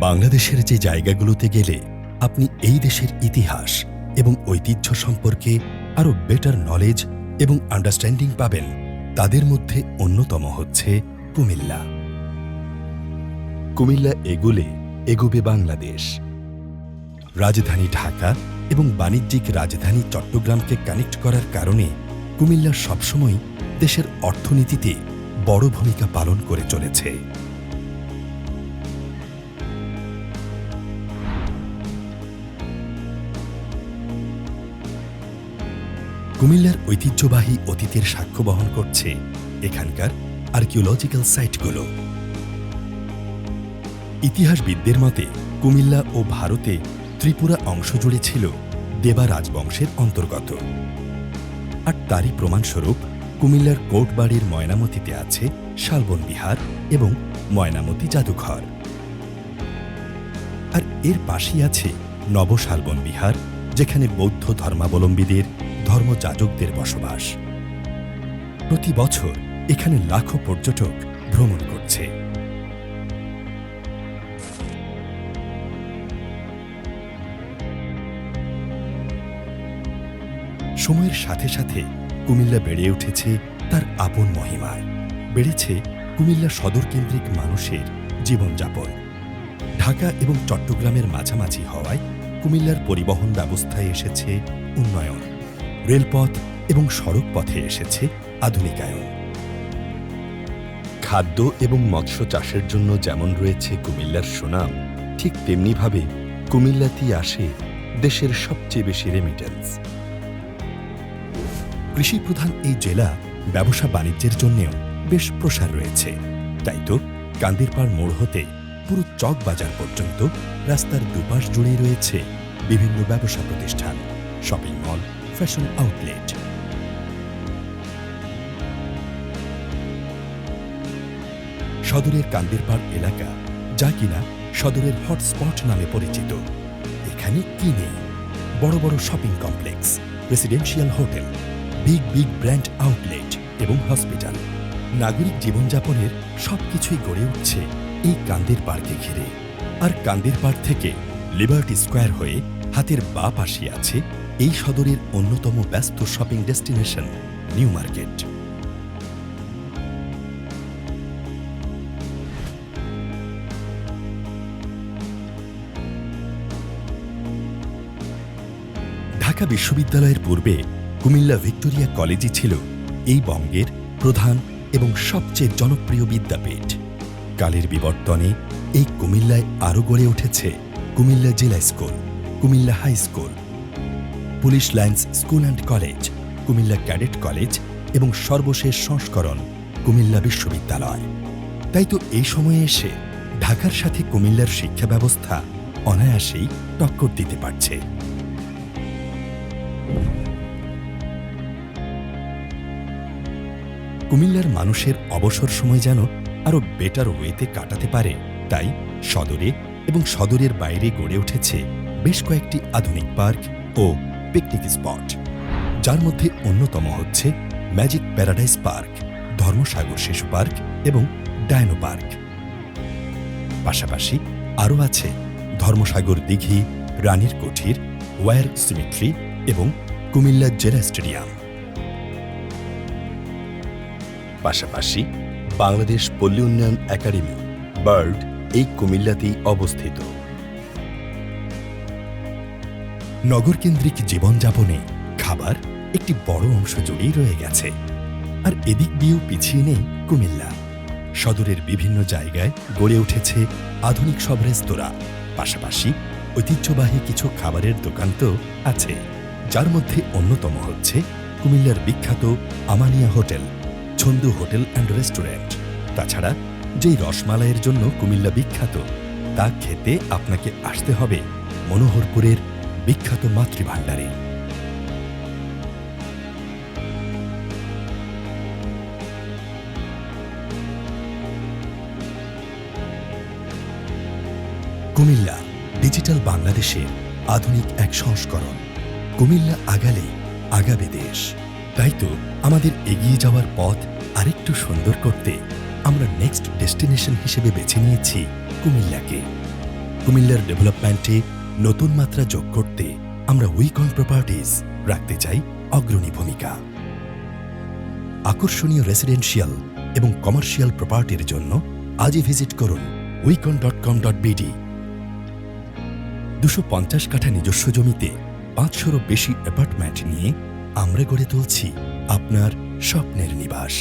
বাংলাদেশের যে জায়গাগুলোতে গেলে আপনি এই দেশের ইতিহাস এবং ঐতিহ্য সম্পর্কে আরও বেটার নলেজ এবং আন্ডারস্ট্যান্ডিং পাবেন, তাদের মধ্যে অন্যতম হচ্ছে কুমিল্লা। কুমিল্লা এগুলে এগোবে বাংলাদেশ। রাজধানী ঢাকা এবং বাণিজ্যিক রাজধানী চট্টগ্রামকে কানেক্ট করার কারণে কুমিল্লা সবসময় দেশের অর্থনীতিতে বড় ভূমিকা পালন করে চলেছে। কুমিল্লার ঐতিহ্যবাহী অতীতের সাক্ষ্য বহন করছে এখানকার আর্কিওলজিক্যাল সাইটগুলো। ইতিহাসবিদদের মতে, কুমিল্লা ও ভারতে ত্রিপুরা অংশ জুড়ে ছিল দেবা রাজবংশের অন্তর্গত। আর তারই প্রমাণস্বরূপ, কুমিল্লার কোর্টবাড়ির ময়নামতিতে আছে শালবন বিহার এবং ময়নামতি জাদুঘর। আর এর পাশেই আছে নবশালবন বিহার যেখানে বৌদ্ধ ধর্মাবলম্বীদের, ধর্মযাজকদের বসবাস। প্রতি বছর এখানে লাখো পর্যটক ভ্রমণ করছে। সময়ের সাথে সাথে কুমিল্লা বেড়ে উঠেছে তার আপন মহিমায়। বেড়েছে কুমিল্লা সদর কেন্দ্রিক মানুষের জীবনযাপন। ঢাকা এবং চট্টগ্রামের মাঝামাঝি হওয়ায় কুমিল্লার পরিবহন ব্যবস্থায় এসেছে উন্নয়ন। রেলপথ এবং সড়ক পথে এসেছে আধুনিকায়ন। খাদ্য এবং মৎস্য চাষের জন্য যেমন রয়েছে কুমিল্লার সুনাম, ঠিক তেমনিভাবে কুমিল্লাতেই আসে দেশের সবচেয়ে বেশি রেমিটেন্স কৃষিপ্রধান এই জেলা ব্যবসা বাণিজ্যের জন্যেও বেশ প্রসার রয়েছে। তাই তো কান্দিরপাড় মোড় হতে পুরো চক বাজার পর্যন্ত রাস্তার দুপাশ জুড়ে রয়েছে বিভিন্ন ব্যবসা প্রতিষ্ঠান শপিং মল ফ্যাশন আউটলেট সদরের কান্দিরপাড় এলাকা যা কিনা সদরের হটস্পট নামে পরিচিত। এখানে কি নেই? বড় বড় shopping complex residential hotel big big brand outlet এবং হসপিটাল নাগরিক জীবনযাপনের সবকিছুই গড়ে উঠছে এই কান্দের পার্কে ঘিরে। আর কান্দের পার্ক থেকে লিবার্টি স্কোয়ার হয়ে হাতের বা পাশে আছে এই সদরের অন্যতম ব্যস্ত shopping destination, new market. Dhaka বিশ্ববিদ্যালয়ের পূর্বে কুমিল্লা ভিক্টোরিয়া কলেজই ছিল এই বঙ্গের প্রধান এবং সবচেয়ে জনপ্রিয় বিদ্যাপীঠ। কালের বিবর্তনে এই কুমিল্লায় আরও গড়ে উঠেছে কুমিল্লা জেলা school, Comilla high school. Police lines school and college, Comilla cadet college এবং সর্বশেষ সংস্করণ কুমিল্লা বিশ্ববিদ্যালয়। তাই তো এই সময়ে এসে ঢাকার সাথে কুমিল্লার শিক্ষা ব্যবস্থা অনায়াসেই টক্কর দিতে পারছে। কুমিল্লার মানুষের অবসর সময় যেন আরও বেটার ওয়েতে কাটাতে পারে। তাই সদরে এবং সদরের বাইরে গড়ে উঠেছে বেশ কয়েকটি আধুনিক পার্ক ও পিকনিক স্পট যার মধ্যে অন্যতম হচ্ছে ম্যাজিক প্যারাডাইস পার্ক ধর্মসাগর শিশু পার্ক এবং ডায়নো পার্ক পাশাপাশি আরও আছে ধর্মসাগর দিঘি, রানীর কুঠির ওয়ার সিমিট্রি এবং কুমিল্লা জেলা স্টেডিয়াম। পাশাপাশি বাংলাদেশ পল্লী উন্নয়ন একাডেমি, বার্ড, এই কুমিল্লাতেই অবস্থিত। নগরকেন্দ্রিক জীবনযাপনে খাবার একটি বড় অংশ জুড়েই রয়ে গেছে। আর এদিক দিয়েও পিছিয়ে নেই কুমিল্লা। সদরের বিভিন্ন জায়গায় গড়ে উঠেছে আধুনিক সব রেস্তোরাঁ। পাশাপাশি ঐতিহ্যবাহী কিছু খাবারের দোকান তো আছে। যার মধ্যে অন্যতম হচ্ছে কুমিল্লার বিখ্যাত Amania hotel. Chhondu hotel and restaurant. তাছাড়া যেই রসমালাইয়ের জন্য কুমিল্লা বিখ্যাত, তা খেতে আপনাকে আসতে হবে মনোহরপুরের বিখ্যাত মাতৃভাণ্ডারে। কুমিল্লা ডিজিটাল বাংলাদেশের আধুনিক এক সংস্করণ। কুমিল্লা আগালে আগাবে দেশ। তাই তো আমাদের এগিয়ে যাওয়ার পথ আরেকটু সুন্দর করতে আমরা নেক্সট ডেস্টিনেশন হিসেবে বেছে নিয়েছি কুমিল্লাকে। কুমিল্লার ডেভেলপমেন্টে নতুন মাত্রা যোগ করতে আমরা উইকন প্রপার্টিজ রাখতে চাই অগ্রণী ভূমিকা। আকর্ষণীয় রেসিডেন্সিয়াল এবং কমার্শিয়াল প্রপার্টির জন্য আজই ভিজিট করুন Wikon dot com dot BD দুশো পঞ্চাশ কাঠা নিজস্ব জমিতে পাঁচশোরও বেশি অ্যাপার্টমেন্ট নিয়ে আমরা গড়ে তুলছি আপনার স্বপ্নের নিবাস।